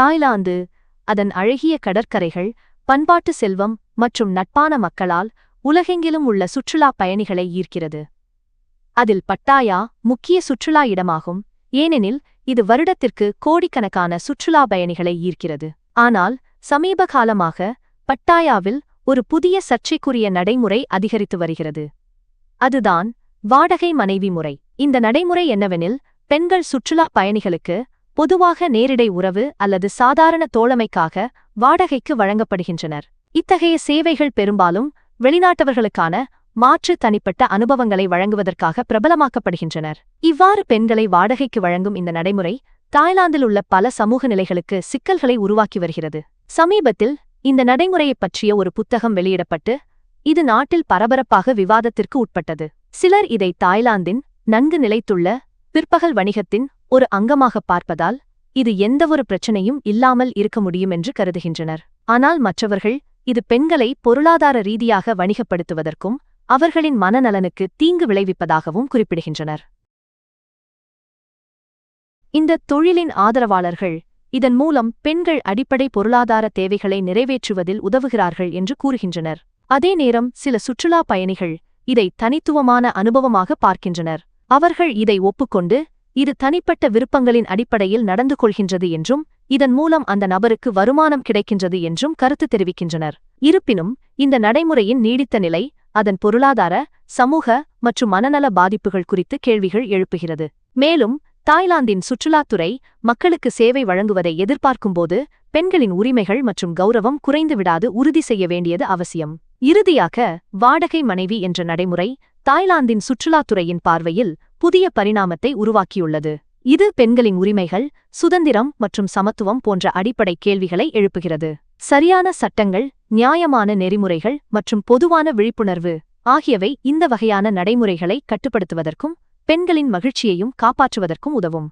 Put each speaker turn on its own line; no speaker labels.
Thailand அதன் அழகிய கடற்கரைகள் பண்பாட்டு செல்வம் மற்றும் நட்பான மக்களால் உலகெங்கிலும் உள்ள சுற்றுலாப் பயணிகளை ஈர்க்கிறது. அதில் பட்டாயா முக்கிய சுற்றுலா இடமாகும் ஏனெனில் இது வருடத்திற்கு கோடிக்கணக்கான சுற்றுலா பயணிகளை ஈர்க்கிறது. ஆனால் சமீப காலமாக பட்டாயாவில் ஒரு புதிய சர்ச்சைக்குரிய நடைமுறை அதிகரித்து வருகிறது. அதுதான் வாடகை மனைவி முறை. இந்த நடைமுறை என்னவெனில் பெண்கள் சுற்றுலா பயணிகளுக்கு பொதுவாக நேரிடை உறவு அல்லது சாதாரண தோழமைக்காக வாடகைக்கு வழங்கப்படுகின்றனர். இத்தகைய சேவைகள் பெரும்பாலும் வெளிநாட்டவர்களுக்கான மாற்று தனிப்பட்ட அனுபவங்களை வழங்குவதற்காக பிரபலமாக்கப்படுகின்றனர். இவ்வாறு பெண்களை வாடகைக்கு வழங்கும் இந்த நடைமுறை தாய்லாந்தில் உள்ள பல சமூக நிலைகளுக்கு சிக்கல்களை உருவாக்கி வருகிறது. சமீபத்தில் இந்த நடைமுறையைப் பற்றிய ஒரு புத்தகம் வெளியிடப்பட்டு இது நாட்டில் பரபரப்பாக விவாதத்திற்கு உட்பட்டது. சிலர் இதை தாய்லாந்தின் நன்கு நிலைத்துள்ள பிற்பகல் வணிகத்தின் ஒரு அங்கமாக பார்ப்பதால் இது எந்தவொரு பிரச்சனையும் இல்லாமல் இருக்க முடியும் என்று கருதுகின்றனர். ஆனால் மற்றவர்கள் இது பெண்களை பொருளாதார ரீதியாக வணிகப்படுத்துவதற்கும் அவர்களின் மனநலனுக்கு தீங்கு விளைவிப்பதாகவும் குறிப்பிடுகின்றனர். இந்த தொழிலின் ஆதரவாளர்கள் இதன் மூலம் பெண்கள் அடிப்படை பொருளாதார தேவைகளை நிறைவேற்றுவதில் உதவுகிறார்கள் என்று கூறுகின்றனர். அதே நேரம் சில சுற்றுலா பயணிகள் இதை தனித்துவமான அனுபவமாக பார்க்கின்றனர். அவர்கள் இதை ஒப்புக்கொண்டு இது தனிப்பட்ட விருப்பங்களின் அடிப்படையில் நடந்து கொள்கின்றது என்றும் இதன் மூலம் அந்த நபருக்கு வருமானம் கிடைக்கின்றது என்றும் கருத்து தெரிவிக்கின்றனர். இருப்பினும் இந்த நடைமுறையின் நீடித்த நிலை அதன் பொருளாதார சமூக மற்றும் மனநல பாதிப்புகள் குறித்து கேள்விகள் எழுப்புகிறது. மேலும் தாய்லாந்தின் சுற்றுலாத்துறை மக்களுக்கு சேவை வழங்குவதை எதிர்பார்க்கும்போது பெண்களின் உரிமைகள் மற்றும் கௌரவம் குறைந்துவிடாது உறுதி செய்ய வேண்டியது அவசியம். இறுதியாக வாடகை மனைவி என்ற நடைமுறை தாய்லாந்தின் சுற்றுலாத்துறையின் பார்வையில் புதிய பரிணாமத்தை உருவாக்கியுள்ளது. இது பெண்களின் உரிமைகள் சுதந்திரம் மற்றும் சமத்துவம் போன்ற அடிப்படை கேள்விகளை எழுப்புகிறது. சரியான சட்டங்கள் நியாயமான நெறிமுறைகள் மற்றும் பொதுவான விழிப்புணர்வு ஆகியவை இந்த வகையான நடைமுறைகளை கட்டுப்படுத்துவதற்கும் பெண்களின் மகிழ்ச்சியையும் காப்பாற்றுவதற்கும் உதவும்.